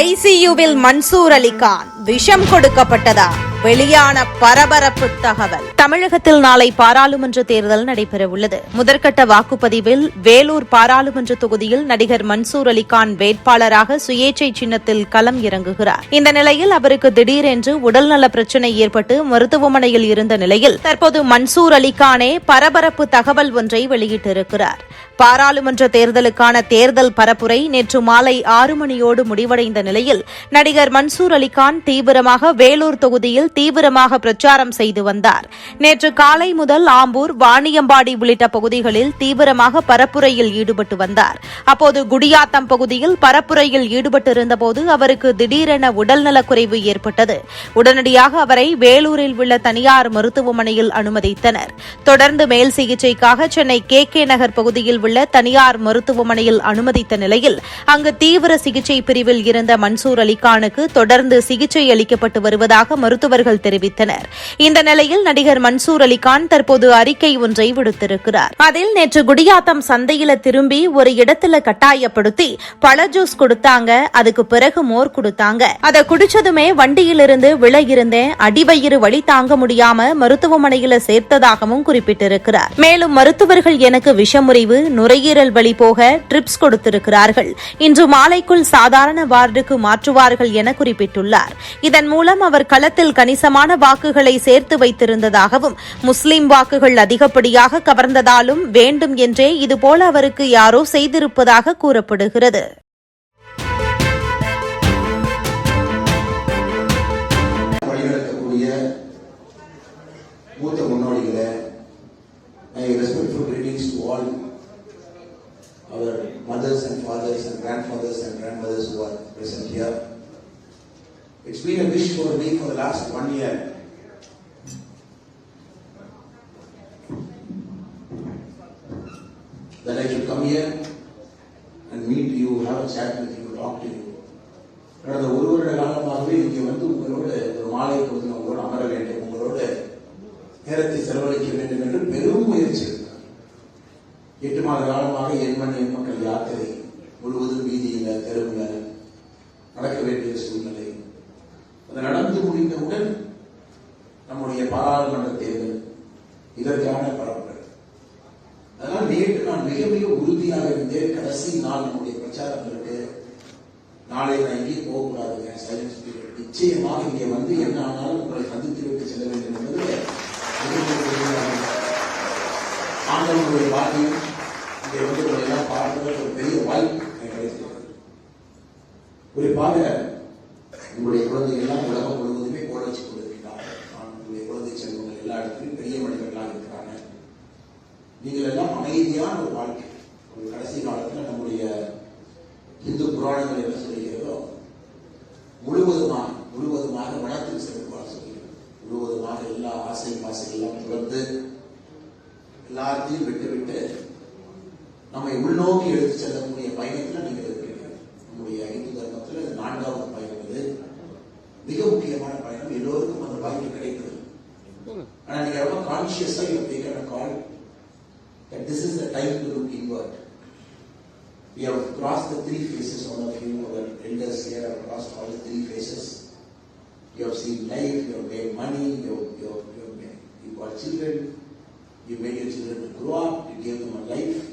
ஐசியூவில் மன்சூர் அலிகான் விஷம் கொடுக்கப்பட்டதா? வெளியான பரபரப்பு தகவல். தமிழகத்தில் நாளை பாராளுமன்ற தேர்தல் நடைபெறவுள்ளது. முதற்கட்ட வாக்குப்பதிவில் வேலூர் பாராளுமன்ற தொகுதியில் நடிகர் மன்சூர் அலிகான் வேட்பாளராக சுயேச்சை சின்னத்தில் களம் இறங்குகிறார். இந்த நிலையில் அவருக்கு திடீரென்று உடல்நல பிரச்சினை ஏற்பட்டு மருத்துவமனையில் இருந்த நிலையில் தற்போது மன்சூர் அலிகானே பரபரப்பு தகவல் ஒன்றை வெளியிட்டிருக்கிறார். பாராளுமன்ற தேர்தலுக்கான தேர்தல் பரப்புரை நேற்று மாலை ஆறு மணியோடு முடிவடைந்த நிலையில் நடிகர் மன்சூர் அலிகான் தீவிரமாக வேலூர் தொகுதியில் தீவிரமாக பிரச்சாரம் செய்து வந்தார். நேற்று காலை முதல் ஆம்பூர் வாணியம்பாடி உள்ளிட்ட பகுதிகளில் தீவிரமாக பரப்புரையில் ஈடுபட்டு வந்தார். அப்போது குடியாத்தம் பகுதியில் பரப்புரையில் ஈடுபட்டிருந்தபோது அவருக்கு திடீரென உடல்நலக்குறைவு ஏற்பட்டது. உடனடியாக அவரை வேலூரில் உள்ள தனியார் மருத்துவமனையில் அனுமதித்தனர். தொடர்ந்து மேல் சிகிச்சைக்காக சென்னை கே கே நகர் பகுதியில் உள்ள தனியார் மருத்துவமனையில் அனுமதித்த நிலையில் அங்கு தீவிர சிகிச்சை பிரிவில் இருந்த மன்சூர் அலிகானுக்கு தொடர்ந்து சிகிச்சை அளிக்கப்பட்டு வருவதாக மருத்துவர் மருத்துவர்கள் தெரிவித்தனர். இந்த நிலையில் நடிகர் மன்சூர் அலிகான் தற்போது அறிக்கை ஒன்றை விடுத்திருக்கிறார். அதில் நேற்று குடியாத்தம் சந்தையில திரும்பி ஒரு இடத்துல கட்டாயப்படுத்தி பழ ஜூஸ் கொடுத்தாங்க அதுக்கு பிறகு மோர் கொடுத்தாங்க. அதை குடிச்சதுமே வண்டியிலிருந்து விழ இருந்தேன் அடிவயிறு வழி தாங்க முடியாம மருத்துவமனையில சேர்த்ததாகவும் குறிப்பிட்டிருக்கிறார். மேலும் மருத்துவர்கள் எனக்கு விஷமுறிவு நுரையீரல் வழி போக ட்ரிப்ஸ் கொடுத்திருக்கிறார்கள். இன்று மாலைக்குள் சாதாரண வார்டுக்கு மாற்றுவார்கள் என குறிப்பிட்டுள்ளார். இதன் மூலம் அவர் களத்தில் கணி கணிசமான வாக்குகளை சேர்த்து வைத்திருந்ததாகவும் முஸ்லிம் வாக்குகள் அதிகப்படியாக கவர்ந்ததாலும் வேண்டும் என்றே இதுபோல அவருக்கு யாரோ செய்திருப்பதாக கூறப்படுகிறது வழிநடத்தக்கூடிய மூத்த முன்னோடிகளே my respectful greetings to all our mothers and fathers and grandfathers and grandmothers who are present here. It's been a wish for me for the last one year. That I should come here and meet you, have a chat with you, talk to you. கடந்த ஒரு வருட காலமாகவே இங்கே வந்து உங்களோட ஒரு மாலை பொழுது உங்களோட அமர வேண்டும் உங்களோட நேரத்தை செலவழிக்க வேண்டும் என்று பெரும் முயற்சி எட்டு மாத காலமாக என் மண் என் மக்கள் யாத்திரை முழுவதும் வீதியில் தெருவில் நடந்து முடிந்தவுடன் நம்முடைய பாராளுமன்ற தேர்தல் இதற்கான பரப்புரை அதனால் நேற்று நான் மிக மிக உறுதியாக இருந்தேன். கடைசி நாள் நம்முடைய பிரச்சாரங்களுக்கு நாளை நான் எங்கேயும் போகக்கூடாதுங்க சைலன்ஸ் பீரியட் நிச்சயமாக இங்கே வந்து என்ன ஆனாலும் உங்களை சந்தித்து விட்டு செல்ல வேண்டும் என்பது மிகப்பெரிய ஆண்டவனுடைய பாக்கியம் இங்கே வந்து உங்களை எல்லாம் பார்க்கிற ஒரு பெரிய வாய்ப்பு எனக்கு குறிப்பாக உங்களுடைய குழந்தைகள்லாம் உலகம் முழுவதுமே கோல வச்சு கொண்டிருக்கிறார்கள் உங்களுடைய குழந்தை செல்வங்கள் எல்லா இடத்துலையும் பெரிய மனிதர்களாக இருக்கிறாங்க. நீங்கள் எல்லாம் அமைதியான ஒரு வாழ்க்கை. ஒரு கடைசி காலத்தில் நம்முடைய இந்து புராணங்கள் என்ன சொல்லுகிறதோ முழுவதுமாக முழுவதுமாக வனத்தில் செல்வார் சொல்கிறது முழுவதுமாக எல்லா ஆசை பாசைகள்லாம் தொடர்ந்து துறந்து எல்லாத்தையும் விட்டு விட்டு நம்மை உள்நோக்கி எடுத்து செல்லக்கூடிய ஆனா நீங்க ரொம்ப கான்சியஸா you taken a call that this is the time to look inward We have crossed the three phases, all of you, our elders here have crossed all the three phases. You have seen life, you have made money, you have, you have, you have made, you got children, you made your children to grow up, you gave them a life.